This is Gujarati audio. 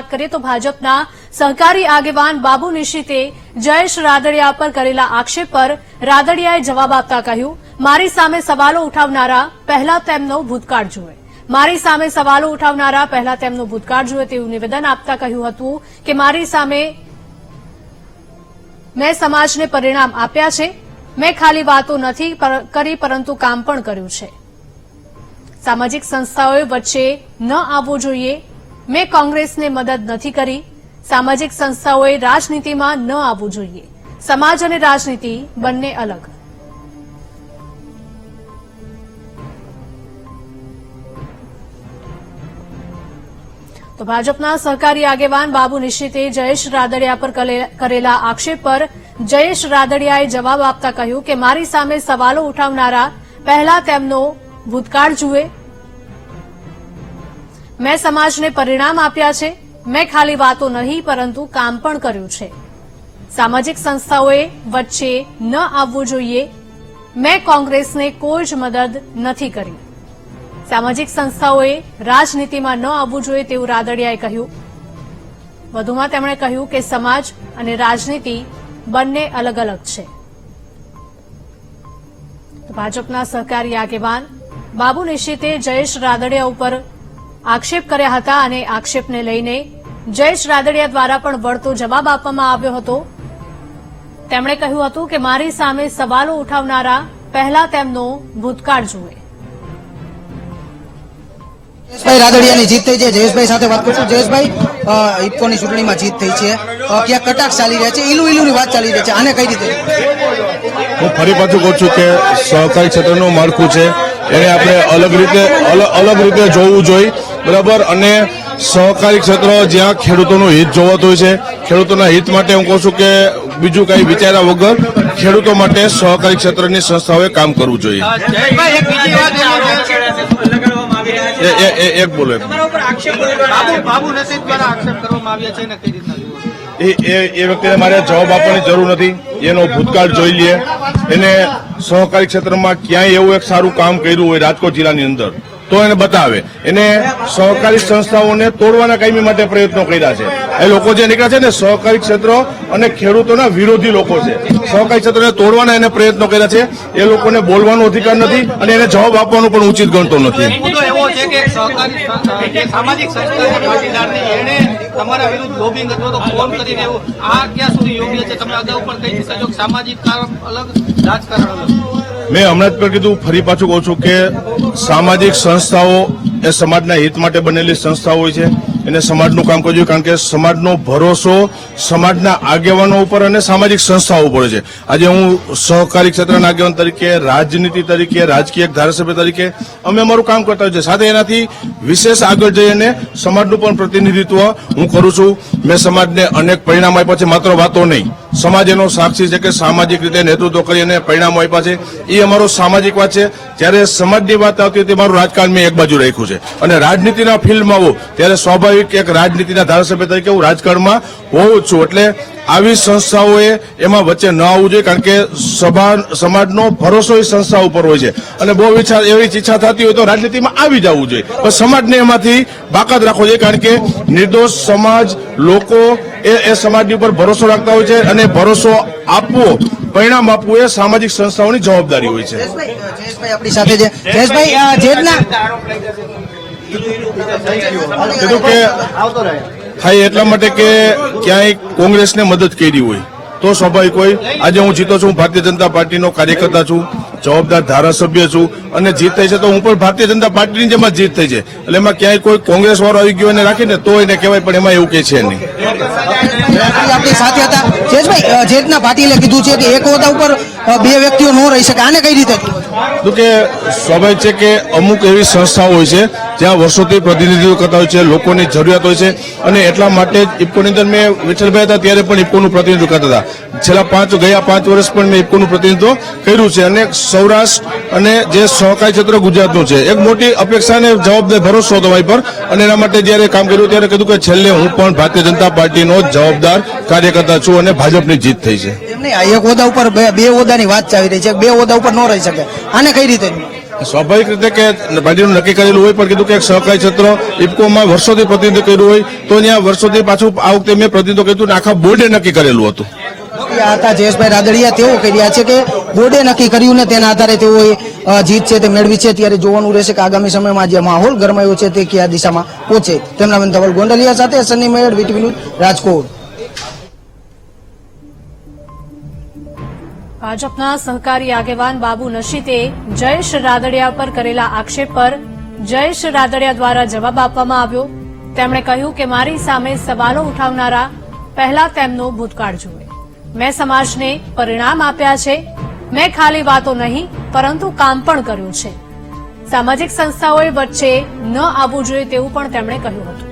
વાત કરીએ તો ભાજપના સહકારી આગેવાન બાબુ નિશિતે જયેશ રાદડિયા પર કરેલા આક્ષેપ પર રાદડિયાએ જવાબ આપતા કહ્યું, મારી સામે સવાલો ઉઠાવનારા પહેલા તેમનો ભૂતકાળ જુએ. મારી સામે સવાલો ઉઠાવનારા પહેલા તેમનો ભૂતકાળ જુએ તેવું નિવેદન આપતા કહ્યું હતું કે, મારી સામે મેં સમાજને પરિણામ આપ્યા છે. મેં ખાલી વાતો નથી કરી, પરંતુ કામ પણ કર્યું છે. સામાજિક સંસ્થાઓ વચ્ચે ન આવવું જોઈએ. મેં કોંગ્રેસને મદદ નથી કરી. સામાજિક સંસ્થાઓએ રાજનીતિમાં ન આવવું જોઈએ. સમાજ અને રાજનીતિ બંને અલગ. તો ભાજપના સહકારી આગેવાન બાબુ નિશ્ચિતે જયેશ રાદડિયા પર કરેલા આક્ષેપ પર જયેશ રાદડિયાએ જવાબ આપતા કહ્યું કે, મારી સામે સવાલો ઉઠાવનારા પહેલા તેમનો ભૂતકાળ જુએ મેં સમાજને પરિણામ આપ્યા છે. મેં ખાલી વાતો નહીં, પરંતુ કામ પણ કર્યું છે. સામાજિક સંસ્થાઓએ વચ્ચે ન આવવું જોઈએ. મેં કોંગ્રેસને કોઈ જ મદદ નથી કરી. સામાજિક સંસ્થાઓએ રાજનીતિમાં ન આવવું જોઈએ તેવું રાદડિયાએ કહ્યું. વધુમાં તેમણે કહ્યું કે સમાજ અને રાજનીતિ બંને અલગ અલગ છે ભાજપના સહકારી આગેવાન બાબુ નિશ્ચિતે જયેશ રાદડિયા ઉપર આક્ષેપ કર્યા હતા અને આક્ષેપને લઈને જયેશ રાદડિયા દ્વારા પણ વળતો જવાબ આપવામાં આવ્યો હતો. તેમણે કહ્યું હતું કે મારી સામે સવાલો ઉઠાવનારા પહેલા તેમનો ભૂતકાળ જુએ. જયેશભાઈ રાદડિયાની જીત થઈ છે. જયેશભાઈ સાથે વાત કરશું. જયેશભાઈ ઇફકોની ચૂંટણીમાં જીત થઈ છે. ક્યાં કટાક્ષ ચાલી રહ્યા છે? ઇલુ ઇલુની વાત ચાલી રહી છે. આને કઈ રીતે હું ફરી પાછું કહું છું કે સહકારી ક્ષેત્રનું માળખું છે. એને આપણે અલગ રીતે અલગ અલગ રીતે જોવું જોઈએ. બરાબર અને સહકારી ક્ષેત્ર જ્યાં ખેડૂતોનું હિત જોવાતું હોય છે ખેડૂતોના હિત માટે હું કહું છું કે બીજું કઈ વિચાર્યા વગર ખેડૂતો માટે સહકારી ક્ષેત્રની સંસ્થાઓએ કામ કરવું જોઈએ. એક બોલો એ વ્યક્તિને મારે જવાબ આપવાની જરૂર નથી. એનો ભૂતકાળ જોઈ લઈએ એને સહકારી ક્ષેત્રમાં ક્યાંય એવું એક સારું કામ કર્યું હોય રાજકોટ જિલ્લાની અંદર. તો એને બતાવે. એને સહકારી સંસ્થાઓને તોડવાના કાયમી માટે પ્રયત્નો કર્યા છે. એ લોકો જે નીકળ્યા છે ને, સહકારી ક્ષેત્ર અને ખેડૂતોના વિરોધી લોકો છે. સહકારી ક્ષેત્રને તોડવાના એને પ્રયત્નો કર્યા છે. એ લોકોને બોલવાનો અધિકાર નથી અને એને જવાબ આપવાનો પણ ઉચિત ગણતો નથી. સામાજિક આ ક્યાં સુધી યોગ્ય છે? તમે સામાજિક કારણ અલગ, રાજકારણ અલગ. મેં હમણાં જ પણ કીધું, ફરી પાછું કહું છું કે સામાજિક સંસ્થાઓ એ સમાજના હિત માટે બનેલી સંસ્થાઓ હોય છે. એને સમાજનું કામ કરવું જોઈએ, કારણ કે સમાજનો ભરોસો સમાજના આગેવાનો ઉપર અને સામાજિક સંસ્થાઓ ઉપર છે. આજે હું સહકારી ક્ષેત્રના આગેવાન તરીકે, રાજનીતિ તરીકે, રાજકીય ધારાસભ્ય તરીકે અમે અમારું કામ કરતા હોઈએ છીએ. સાથે એનાથી વિશેષ આગળ જઈને સમાજનું પણ પ્રતિનિધિત્વ હું કરું છું. મેં સમાજને અનેક પરિણામ આપ્યા છે, માત્ર વાતો નહીં. સમાજ એનો સાક્ષી છે કે સામાજિક રીતે નેતૃત્વ કરી અને પરિણામો આપ્યા છે. એ અમારો સામાજિક વાત છે. જ્યારે સમાજની વાત આવતી હતી મારું રાજકારણ મેં એક બાજુ રાખ્યું છે. અને રાજનીતિના ફિલ્ડમાં આવું ત્યારે સ્વાભાવિક એક રાજનીતિના ધારાસભ્ય તરીકે હું રાજકારણમાં હોઉં છું. એટલે આવી સંસ્થાઓએ એમાં વચ્ચે ન આવવું જોઈએ, કારણ કે સભા, સમાજનો ભરોસો એ સંસ્થા ઉપર હોય છે. અને બહુ ઈચ્છા એવી ઈચ્છા થતી હોય તો રાજનીતિમાં આવી જવું જોઈએ. પણ સમાજને એમાંથી બાકાત રાખવો જોઈએ, કારણ કે નિર્દોષ સમાજ લોકો એ એ સમાજની ઉપર ભરોસો રાખતા હોય છે અને ભરોસો આપવો પરિણામ આપવું એ સામાજિક સંસ્થાઓની જવાબદારી હોય છે. આપણી સાથે છે. જયેશભાઈ અ, જેટના કીધું કે થાય એટલા માટે કે ક્યાંય કોંગ્રેસને મદદ કરી હોય તો સ્વાભાવિક હોય. આજે હું જીતો છું ભારતીય જનતા પાર્ટીનો કાર્યકર્તા છું જવાબદાર ધારાસભ્ય છું અને જીત થઈ છે તો હું પણ ભારતીય જનતા પાર્ટીની જેમ જ જીત થઈ છે. એટલે એમાં ક્યાંય કોઈ કોંગ્રેસ વાળો આવી ગયો એને રાખીને તો એને કહેવાય પણ એમાં એવું કે છે નહીં. જયેશભાઈ આપણી સાથે હતા. જયેશભાઈ અ, જેટના પાટીલે કીધું છે કે એક હોદ્દા ઉપર બે વ્યક્તિઓ ન રહી શકે. આને કઈ રીતે? તો કે સ્વાભાવિક છે કે અમુક એવી સંસ્થાઓ હોય છે, જ્યાં વર્ષોથી પ્રતિનિધિત્વ કરતા હોય છે, લોકોની જરૂરિયાત હોય છે, અને એટલા માટે જ ઇફકોની અંદર મેં વિઠ્ઠલભાઈ હતા ત્યારે પણ ઇફકોનું પ્રતિનિધિત્વ કરતા હતા. છેલ્લા પાંચ, ગયા પાંચ વર્ષ પણ મેં ઇફકોનું પ્રતિનિધિત્વ કર્યું છે, અને સૌરાષ્ટ્ર અને જે સહકારી ક્ષેત્ર ગુજરાતનું છે, એક મોટી અપેક્ષા અને જવાબદાર ભરોસો હતો પર, અને એના માટે જ્યારે કામ કર્યું ત્યારે કીધું કે છેલ્લે હું પણ ભારતીય જનતા પાર્ટીનો જવાબદાર કાર્યકર્તા છું અને ભાજપની જીત થઈ છે. એમ નહીં આ એક હોદ્દા ઉપર બે બે હોદ્દાની વાત ચાલી રહી છે બે હોદ્દા ઉપર ન રહી શકે. આને કઈ રીતે? સ્વાભાવિક રીતે કે ભાજપનું નક્કી કરેલું હોય પણ કીધું કે એક સહકારી ક્ષેત્ર ઇફકોમાં વર્ષોથી પ્રતિનિધિત્વ કર્યું હોય તો ત્યાં વર્ષોથી પાછું આ વખતે મેં પ્રતિનિધિત્વ કર્યું હતું આખા બોર્ડે નક્કી કરેલું હતું. હતા જયેશભાઈ રાદડિયા તેઓ કહી રહ્યા છે કે બોર્ડે નક્કી કર્યું ને તેના આધારે તેઓ જીત છે તે મેળવી છે ત્યારે જોવાનું રહેશે કે આગામી સમયમાં જે માહોલ ગરમાયો છે તે કયા દિશામાં પહોંચે. તેમના બેન ધવલ ગોંડલિયા સાથે સન્ની મેયર વીટીવી રાજકોટ. ભાજપના સહકારી આગેવાન બાબુ નશીતે જયેશ રાદડિયા પર કરેલા આક્ષેપ પર જયેશ રાદડિયા દ્વારા જવાબ આપવામાં આવ્યો. તેમણે કહ્યું કે મારી સામે સવાલો ઉઠાવનારા પહેલા તેમનો ભૂતકાળ જુએ. મેં સમાજને પરિણામ આપ્યા છે. મેં ખાલી વાતો નહીં, પરંતુ કામ પણ કર્યું છે. સામાજિક સંસ્થાઓએ વચ્ચે ન આવવું જોઈએ તેવું પણ તેમણે કહ્યું હતું.